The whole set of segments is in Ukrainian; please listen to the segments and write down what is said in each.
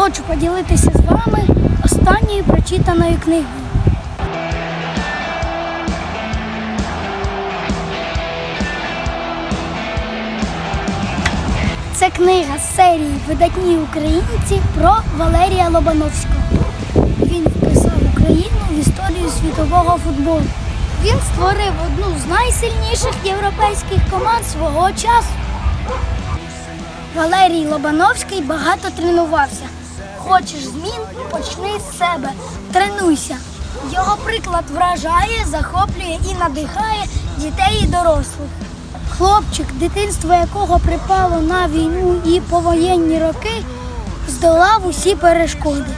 хочу поділитися з вами останньою прочитаною книгою. Це книга з серії Видатні українці про Валерія Лобановського. Він вписав Україну в історію світового футболу. Він створив одну з найсильніших європейських команд свого часу. Валерій Лобановський багато тренувався. Хочеш змін? Почни з себе. Тренуйся. Його приклад вражає, захоплює і надихає дітей і дорослих. Хлопчик, дитинство якого припало на війну і повоєнні роки, здолав усі перешкоди.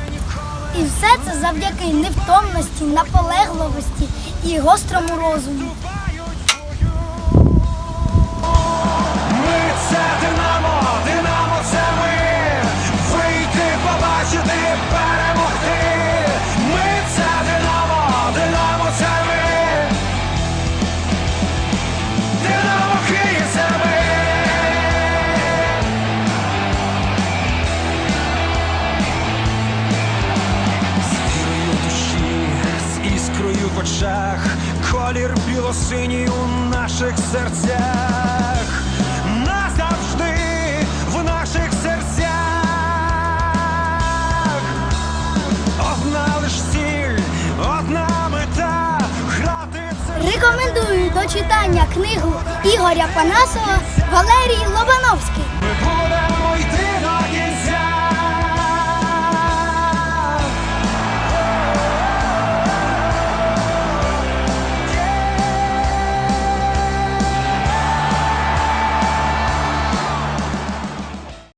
І все це завдяки невтомності, наполегливості і гострому розуму. Очах, колір білосиній у наших серцях, назавжди в наших серцях. Одна лиш ціль, одна мета, грати. Рекомендую до читання книгу Ігоря Панасова Валерій Лобановський.